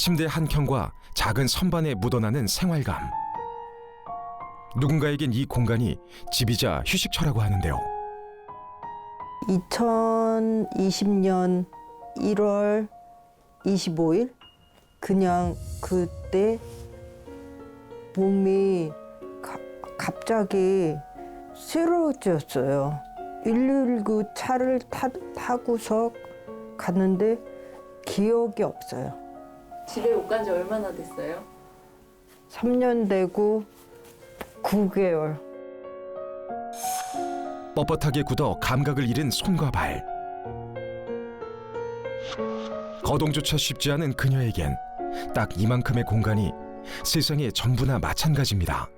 침대 한 켠과 작은 선반에 묻어나는 생활감. 누군가에겐 이 공간이 집이자 휴식처라고 하는데요. 2020년 1월 25일 그냥 그때 몸이 가- 갑자기 쓰러졌어요. 119 차를 타, 타고서 갔는데 기억이 없어요. 집에 못 간 지 얼마나 됐어요? 3년 되고 9개월. 뻣뻣하게 굳어 감각을 잃은 손과 발. 거동조차 쉽지 않은 그녀에겐 딱 이만큼의 공간이 세상의 전부나 마찬가지입니다.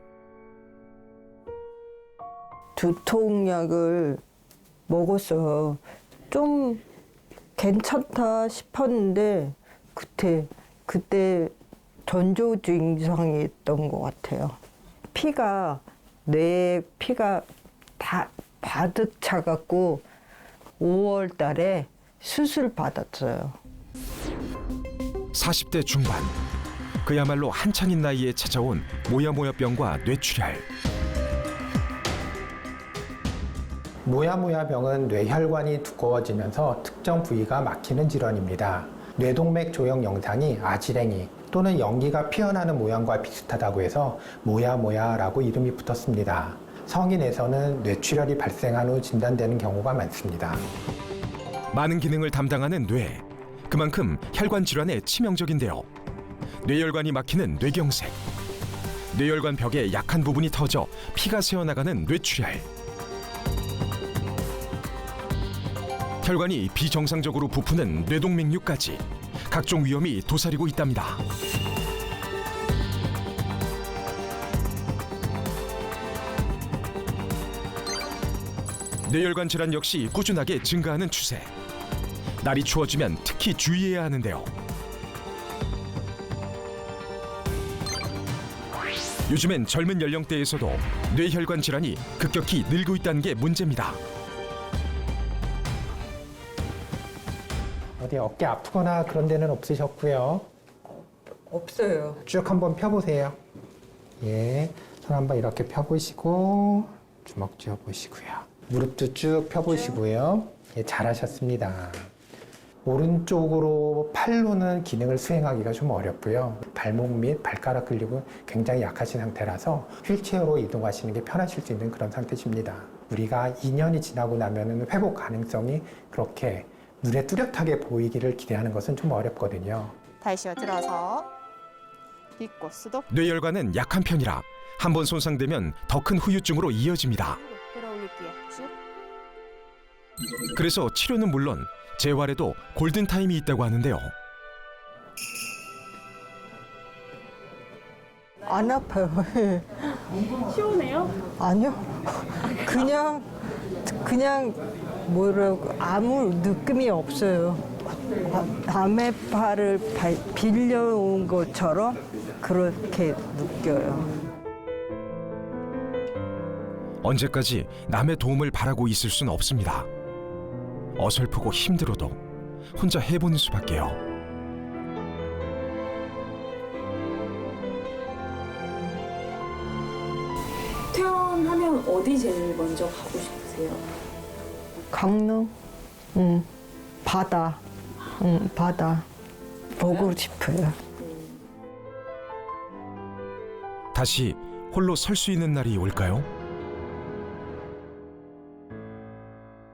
두통약을 먹어서 좀 괜찮다 싶었는데 그때 그때 전조 증상이 있던 것 같아요. 피가 뇌 피가 다 가득 차갖고 5월 달에 수술 받았어요. 40대 중반. 그야말로 한창인 나이에 찾아온 모야모야병과 뇌출혈. 모야모야병은 뇌혈관이 두꺼워지면서 특정 부위가 막히는 질환입니다. 뇌동맥 조형 영상이 아지랭이 또는 연기가 피어나는 모양과 비슷하다고 해서 모야모야라고 이름이 붙었습니다. 성인에서는 뇌출혈이 발생한 후 진단되는 경우가 많습니다. 많은 기능을 담당하는 뇌. 그만큼 혈관 질환에 치명적인데요. 뇌혈관이 막히는 뇌경색. 뇌혈관 벽의 약한 부분이 터져 피가 새어나가는 뇌출혈. 혈관이 비정상적으로 부푸는 뇌동맥류까지 각종 위험이 도사리고 있답니다. 뇌혈관 질환 역시 꾸준하게 증가하는 추세. 날이 추워지면 특히 주의해야 하는데요. 요즘엔 젊은 연령대에서도 뇌혈관 질환이 급격히 늘고 있다는 게 문제입니다. 어디 어깨 아프거나 그런 데는 없으셨고요. 없어요. 쭉 한번 펴보세요. 예, 손 한번 이렇게 펴보시고 주먹 쥐어보시고요. 무릎도 쭉 펴보시고요. 예, 잘하셨습니다. 오른쪽으로 팔로는 기능을 수행하기가 좀 어렵고요. 발목 및 발가락 근육은 굉장히 약하신 상태라서 휠체어로 이동하시는 게 편하실 수 있는 그런 상태십니다. 우리가 2년이 지나고 나면은 회복 가능성이 그렇게 눈에 뚜렷하게 보이기를 기대하는 것은 좀 어렵거든요. 다시 쉬어 들어서 빗고 수도 뇌혈관은 약한 편이라 한 번 손상되면 더 큰 후유증으로 이어집니다. 끌어올릴게요. 쭉. 그래서 치료는 물론 재활에도 골든 타임이 있다고 하는데요. 안 아파요. 시원해요? 아니요. 그냥 그냥 뭐라고 아무 느낌이 없어요. 남의 팔을 발- 빌려온 것처럼 그렇게 느껴요. 언제까지 남의 도움을 바라고 있을 순 없습니다. 어설프고 힘들어도 혼자 해보는 수밖에요. 퇴원하면 어디 제일 먼저 가고 싶으세요? 강릉, 응, 바다, 응, 바다 보고 싶어요. 다시 홀로 설 수 있는 날이 올까요?